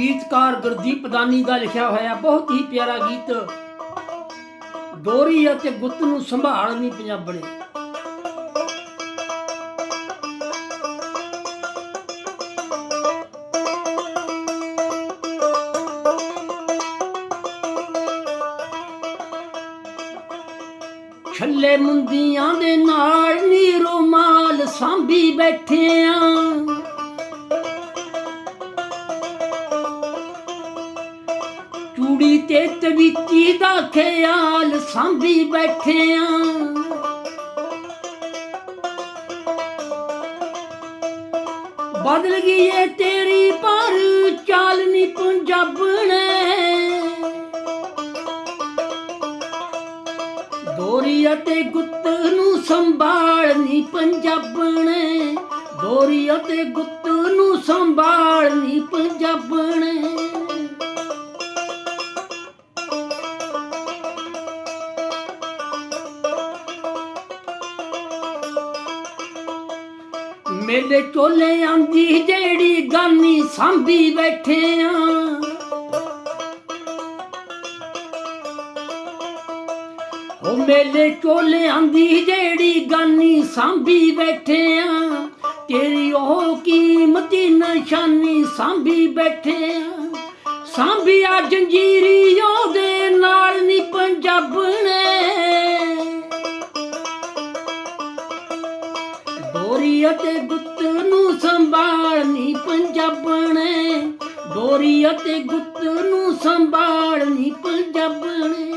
ਗੀਤਕਾਰ ਗੁਰਦੀਪ ਦਾਨੀ ਦਾ ਲਿਖਿਆ ਹੋਇਆ ਬਹੁਤ ਹੀ ਪਿਆਰਾ ਗੀਤ ਦੋਰੀ ਅਤੇ ਗੁੱਤ ਨੂੰ ਸੰਭਾਲ ਨਹੀਂ ਪੰਜਾਬਣੇ। ਛੱਲੇ ਮੁੰਦੀਆਂ ਦੇ ਨਾਲ ਨੀ ਰੋਮਾਲ ਸਾਂਭੀ ਬੈਠੇ ਆਂ ਤੇ ਤਵੀਤੀ ਦਾ ਖਿਆਲ ਸਾਂਭੀ ਬੈਠੇ ਆਂ ਬਦਲ ਗਈ ਏ ਤੇਰੀ ਪਰ, ਚਾਲ ਨੀ ਪੰਜਾਬਣੇ ਦੋਰੀ ਅਤੇ ਗੁੱਤ ਨੂੰ ਸੰਭਾਲ ਸੰਭਾਲਨੀ ਪੰਜਾਬਣੇ ਦੋਰੀ ਅਤੇ ਗੁੱਤ ਨੂੰ ਸੰਭਾਲ ਸੰਭਾਲਨੀ ਪੰਜਾਬਣੇ ਮੇਲੇ ਚੋਲੇ ਆਂਦੀ ਜਿਹੜੀ ਗਾਨੀ ਸਾਂਭੀ ਬੈਠੇ ਆਂ। ਉਹ ਮੇਲੇ ਚੋਲੇ ਆਂਦੀ ਜਿਹੜੀ ਗਾਨੀ ਸਾਂਭੀ ਬੈਠੇ ਆ। ਤੇਰੀ ਉਹ ਕੀਮਤੀ ਨਿਸ਼ਾਨੀ ਸਾਂਭੀ ਬੈਠੇ ਆਂ। ਸਾਂਭਿਆ ਜੰਜੀਰੀ ਉਹਦੇ ਨਾਲ ਨੀ ਪੰਜਾਬਣੇ ਡੋਰੀ ਅਤੇ ਗੁੱਤ ਨੂੰ ਸੰਭਾਲਨੀ ਪੰਜਾਬਣੇ ਡੋਰੀ ਅਤੇ ਗੁੱਤ ਨੂੰ ਸੰਭਾਲਨੀ ਪੰਜਾਬਣੇ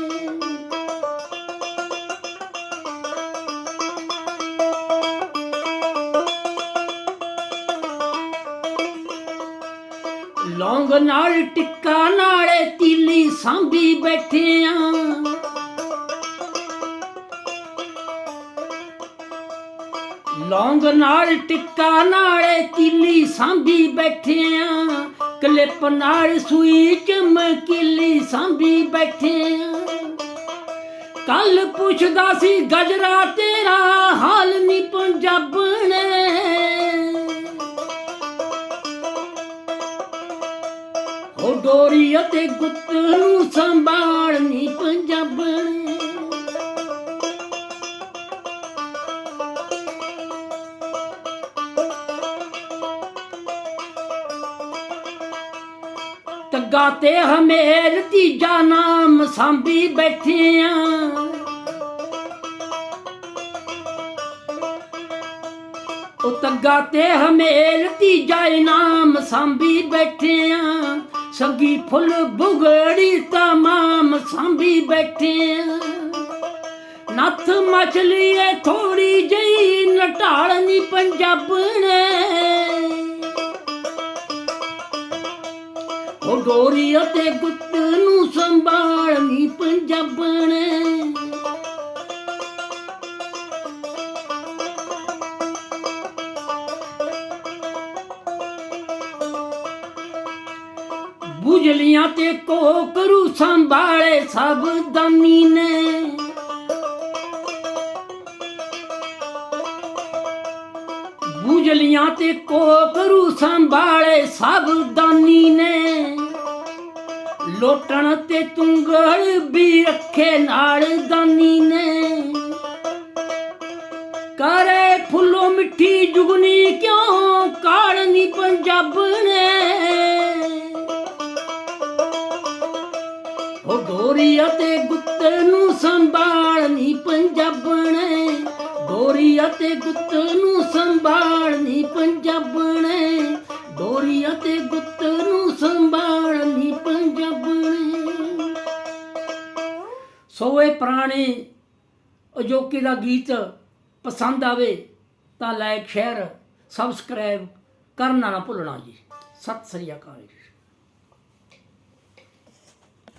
ਲੌਂਗ ਨਾਲ ਟਿੱਕਾ ਨਾਲੇ ਤੀਲੀ ਸਾਂਭੀ ਬੈਠੇ ਆ। ਲੌਂਗ ਨਾਲ ਟਿੱਕਾ ਨਾਲੇ ਤੀਲੀ ਸਾਂਭੀ ਬੈਠੇ ਕਲਿੱਪ ਨਾਲ ਸੂਈ ਚਮਕੀਲੀ ਸਾਂਭੀ ਬੈਠੇ ਕੱਲ ਪੁੱਛਦਾ ਸੀ, ਗਜਰਾ, ਤੇਰਾ ਹਾਲ ਨਹੀਂ ਪੰਜਾਬਣੇ ਉਹ ਡੋਰੀ ਅਤੇ ਗੁੱਤ ਨੂੰ ਸੰਭਾਲਨੀ ਪੰਜਾਬਣੇ ਤੱਗਾ ਤੇ ਹਮੇਰ ਤੀਜਾ ਨਾਮ ਸਾਂਭੀ ਬੈਠੇ ਉਹ ਤੱਗਾ ਤੇ ਹਮੇਰ ਤੀਜਾ ਨਾਮ ਸਾਂਭੀ ਬੈਠੇ ਆਂ ਸੰਗੀ ਫੁੱਲ ਬੁਗੜੀ ਤਮਾਮ ਸਾਂਭੀ ਬੈਠੇ ਨੱਥ ਨੱਥ ਮਛਲੀਏ ਥੋੜੀ ਜਈ ਨਟਾਲਨੀ ਪੰਜਾਬਣੇ। ਉਹ ਡੋਰੀ ਅਤੇ ਗੁੱਤ ਨੂੰ ਸੰਭਾਲਨੀ ਪੰਜਾਬਣੇ ਬੁਝਲੀਆਂ ਤੇ ਕੋਕਰੂ ਸੰਭਾਲੇ ਸਭ ਦਮੀ ਨੇ। ਬੁਝਲੀਆਂ ਤੇ ਕੋਕਰੂ ਸੰਭਾਲੇ ਸਭ ਨੇ। ਲੋਟਣ ਤੇ ਤੁੰਗਲ ਵੀ ਰੱਖੇ ਨਾਲ ਦਾਨੀ ਨੇ। ਕਰੇ ਫੁੱਲੋ ਮਿੱਠੀ ਜੁਗਨੀ ਕਿਉਂ ਕਾਲਨੀ ਪੰਜਾਬ ਨੇ? ਉਹ ਡੋਰੀ ਅਤੇ ਡੋਰੀ ਅਤੇ ਗੁੱਤ ਨੂੰ ਸੰਭਾਲਨੀ ਪੰਜਾਬਣੇ ਡੋਰੀ ਅਤੇ ਗੁੱਤ ਨੂੰ ਸੰਭਾਲਨੀ ਪੰਜਾਬਣੇ। ਸੋ ਪੁਰਾਣੇ ਅਜੋਕੇ ਦਾ ਗੀਤ ਪਸੰਦ ਆਵੇ ਤਾਂ ਲਾਈਕ ਸ਼ੇਅਰ, ਸਬਸਕ੍ਰਾਈਬ ਕਰਨਾ ਨਾ ਭੁੱਲਣਾ ਜੀ। ਸਤਿ ਸ੍ਰੀ ਅਕਾਲ ਜੀ।